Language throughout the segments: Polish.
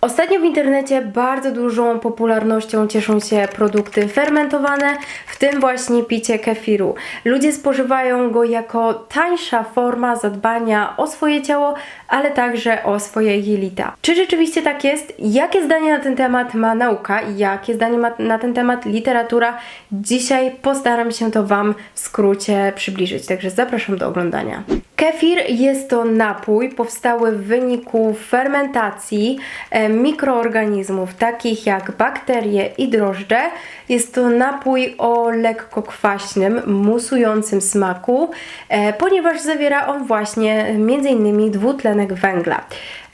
Ostatnio w internecie bardzo dużą popularnością cieszą się produkty fermentowane, w tym właśnie picie kefiru. Ludzie spożywają go jako tańsza forma zadbania o swoje ciało, ale także o swoje jelita. Czy rzeczywiście tak jest? Jakie zdanie na ten temat ma nauka? Jakie zdanie ma na ten temat literatura? Dzisiaj postaram się to Wam w skrócie przybliżyć, także zapraszam do oglądania. Kefir jest to napój powstały w wyniku fermentacji e, mikroorganizmów takich jak bakterie i drożdże. Jest to napój o lekko kwaśnym, musującym smaku, e, ponieważ zawiera on właśnie m.in. dwutlenek węgla.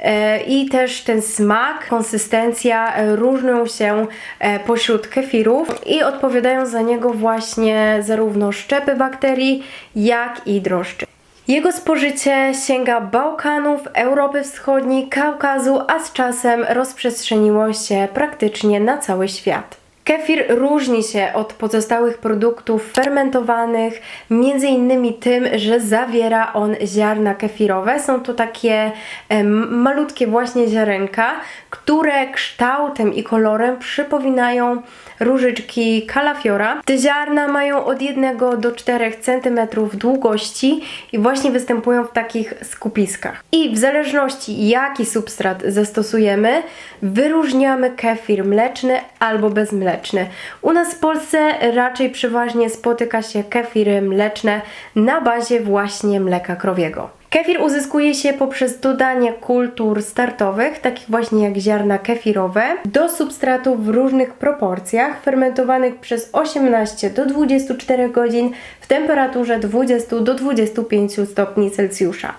E, I też ten smak, konsystencja e, różnią się e, pośród kefirów i odpowiadają za niego właśnie zarówno szczepy bakterii, jak i drożdży. Jego spożycie sięga Bałkanów, Europy Wschodniej, Kaukazu, a z czasem rozprzestrzeniło się praktycznie na cały świat. Kefir różni się od pozostałych produktów fermentowanych, między innymi tym, że zawiera on ziarna kefirowe. Są to takie malutkie właśnie ziarenka, które kształtem i kolorem przypominają różyczki kalafiora. Te ziarna mają od 1 do 4 cm długości i właśnie występują w takich skupiskach. I w zależności jaki substrat zastosujemy, wyróżniamy kefir mleczny albo bezmleczny. U nas w Polsce raczej przeważnie spotyka się kefiry mleczne na bazie właśnie mleka krowiego. Kefir uzyskuje się poprzez dodanie kultur startowych, takich właśnie jak ziarna kefirowe, do substratów w różnych proporcjach, fermentowanych przez 18 do 24 godzin w temperaturze 20 do 25 stopni Celsjusza.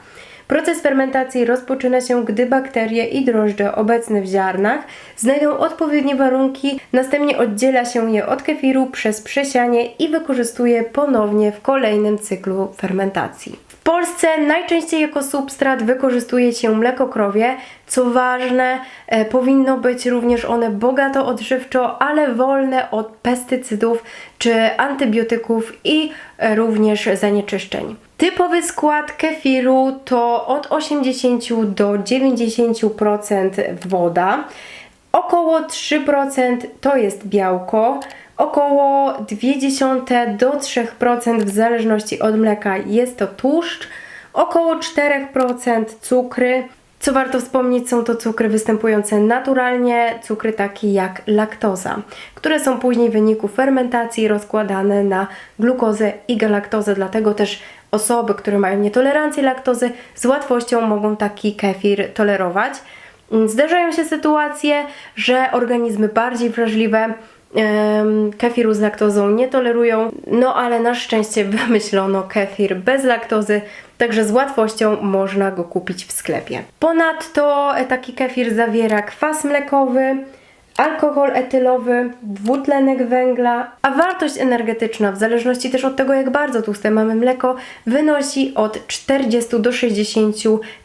Proces fermentacji rozpoczyna się, gdy bakterie i drożdże obecne w ziarnach znajdą odpowiednie warunki, następnie oddziela się je od kefiru przez przesianie i wykorzystuje ponownie w kolejnym cyklu fermentacji. Polsce najczęściej jako substrat wykorzystuje się mleko krowie. Co ważne, e, powinno być również one bogato odżywczo, ale wolne od pestycydów czy antybiotyków i e, również zanieczyszczeń. Typowy skład kefiru to od 80 do 90% woda, około 3% to jest białko, około 0,2 do 3% w zależności od mleka jest to tłuszcz, około 4% cukry. Co warto wspomnieć, są to cukry występujące naturalnie, cukry takie jak laktoza, które są później w wyniku fermentacji rozkładane na glukozę i galaktozę, dlatego też osoby, które mają nietolerancję laktozy z łatwością mogą taki kefir tolerować. Zdarzają się sytuacje, że organizmy bardziej wrażliwe kefiru z laktozą nie tolerują, no ale na szczęście wymyślono kefir bez laktozy, także z łatwością można go kupić w sklepie. Ponadto e, taki kefir zawiera kwas mlekowy, alkohol etylowy, dwutlenek węgla, a wartość energetyczna, w zależności też od tego, jak bardzo tłuste mamy mleko, wynosi od 40 do 60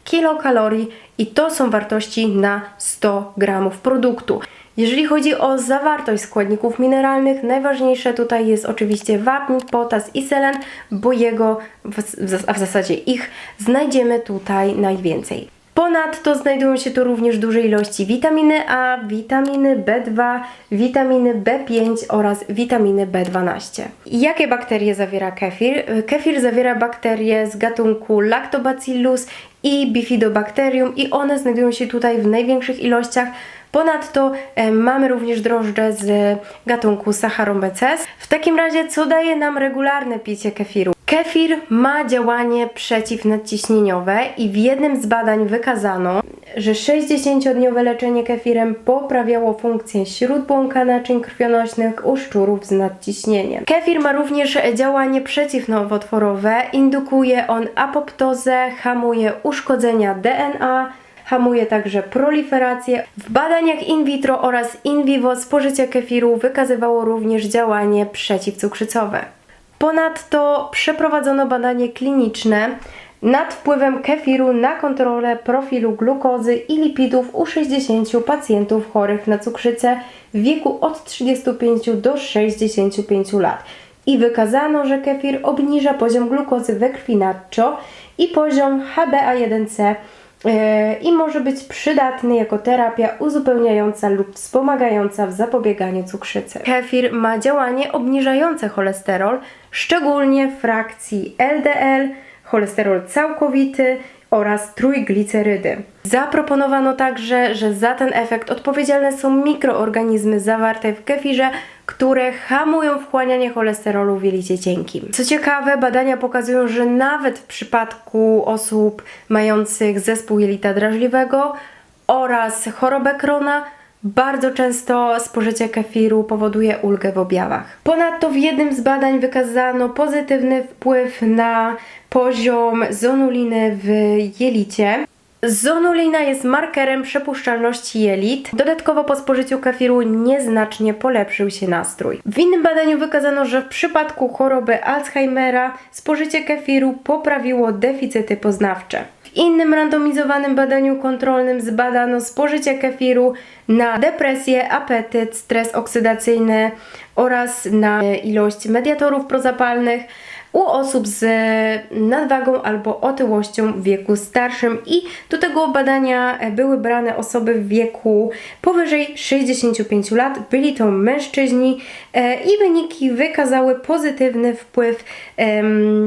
kilokalorii i to są wartości na 100 gramów produktu. Jeżeli chodzi o zawartość składników mineralnych, najważniejsze tutaj jest oczywiście wapń, potas i selen, bo jego, a w zasadzie ich, znajdziemy tutaj najwięcej. Ponadto znajdują się tu również duże ilości witaminy A, witaminy B2, witaminy B5 oraz witaminy B12. Jakie bakterie zawiera kefir? Kefir zawiera bakterie z gatunku Lactobacillus i Bifidobacterium i one znajdują się tutaj w największych ilościach. Ponadto e, mamy również drożdże z gatunku Saccharomyces. W takim razie, co daje nam regularne picie kefiru? Kefir ma działanie przeciwnadciśnieniowe i w jednym z badań wykazano, że 60-dniowe leczenie kefirem poprawiało funkcję śródbłąka naczyń krwionośnych u szczurów z nadciśnieniem. Kefir ma również działanie przeciwnowotworowe, indukuje on apoptozę, hamuje uszkodzenia DNA, hamuje także proliferację. W badaniach in vitro oraz in vivo spożycie kefiru wykazywało również działanie przeciwcukrzycowe. Ponadto przeprowadzono badanie kliniczne nad wpływem kefiru na kontrolę profilu glukozy i lipidów u 60 pacjentów chorych na cukrzycę w wieku od 35 do 65 lat. I wykazano, że kefir obniża poziom glukozy we krwi i poziom HbA1c e, i może być przydatny jako terapia uzupełniająca lub wspomagająca w zapobieganiu cukrzycy. Kefir ma działanie obniżające cholesterol, szczególnie w frakcji LDL, cholesterol całkowity oraz trójglicerydy. Zaproponowano także, że za ten efekt odpowiedzialne są mikroorganizmy zawarte w kefirze, które hamują wchłanianie cholesterolu w jelicie cienkim. Co ciekawe, badania pokazują, że nawet w przypadku osób mających zespół jelita drażliwego oraz chorobę Krona, bardzo często spożycie kefiru powoduje ulgę w objawach. Ponadto w jednym z badań wykazano pozytywny wpływ na poziom zonuliny w jelicie. Zonulina jest markerem przepuszczalności jelit. Dodatkowo po spożyciu kefiru nieznacznie polepszył się nastrój. W innym badaniu wykazano, że w przypadku choroby Alzheimera spożycie kefiru poprawiło deficyty poznawcze. W innym randomizowanym badaniu kontrolnym zbadano spożycie kefiru na depresję, apetyt, stres oksydacyjny oraz na ilość mediatorów prozapalnych u osób z nadwagą albo otyłością w wieku starszym i do tego badania były brane osoby w wieku powyżej 65 lat. Byli to mężczyźni e, i wyniki wykazały pozytywny wpływ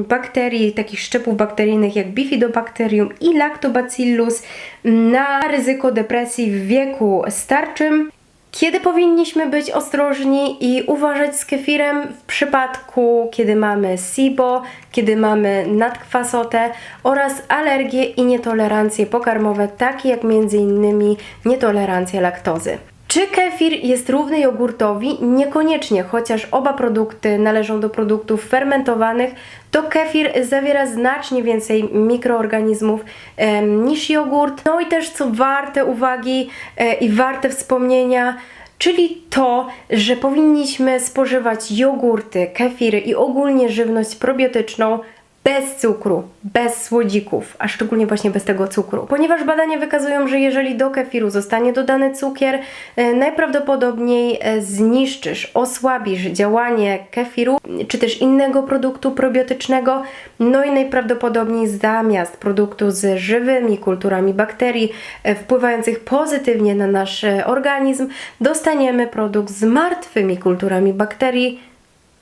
bakterii, takich szczepów bakteryjnych jak Bifidobacterium i Lactobacillus na ryzyko depresji w wieku starczym. Kiedy powinniśmy być ostrożni i uważać z kefirem w przypadku, kiedy mamy SIBO, kiedy mamy nadkwasotę oraz alergie i nietolerancje pokarmowe, takie jak m.in. nietolerancja laktozy. Czy kefir jest równy jogurtowi? Niekoniecznie, chociaż oba produkty należą do produktów fermentowanych, to kefir zawiera znacznie więcej mikroorganizmów em, niż jogurt. No i też co warte uwagi e, i warte wspomnienia, czyli to, że powinniśmy spożywać jogurty, kefiry i ogólnie żywność probiotyczną bez cukru, bez słodzików, a szczególnie właśnie bez tego cukru. Ponieważ badania wykazują, że jeżeli do kefiru zostanie dodany cukier, e, najprawdopodobniej e, zniszczysz, osłabisz działanie kefiru czy też innego produktu probiotycznego, no i najprawdopodobniej zamiast produktu z żywymi kulturami bakterii e, wpływających pozytywnie na nasz organizm, dostaniemy produkt z martwymi kulturami bakterii,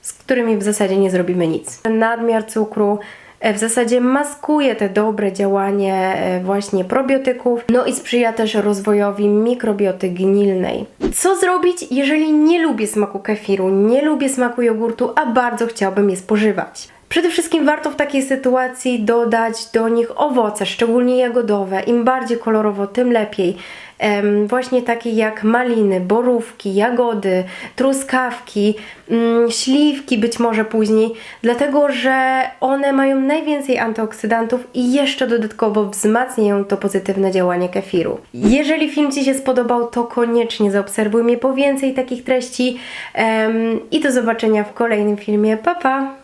z którymi w zasadzie nie zrobimy nic. Nadmiar cukru e, w zasadzie maskuje te dobre działanie e, właśnie probiotyków, no i sprzyja też rozwojowi mikrobioty gnilnej. Co zrobić, jeżeli nie lubię smaku kefiru, nie lubię smaku jogurtu, a bardzo chciałbym je spożywać? Przede wszystkim warto w takiej sytuacji dodać do nich owoce, szczególnie jagodowe. Im bardziej kolorowo, tym lepiej. Właśnie takie jak maliny, borówki, jagody, truskawki, mm, śliwki być może później, dlatego że one mają najwięcej antyoksydantów i jeszcze dodatkowo wzmacniają to pozytywne działanie kefiru. Jeżeli film Ci się spodobał, to koniecznie zaobserwuj mnie po więcej takich treści i do zobaczenia w kolejnym filmie. Pa, pa!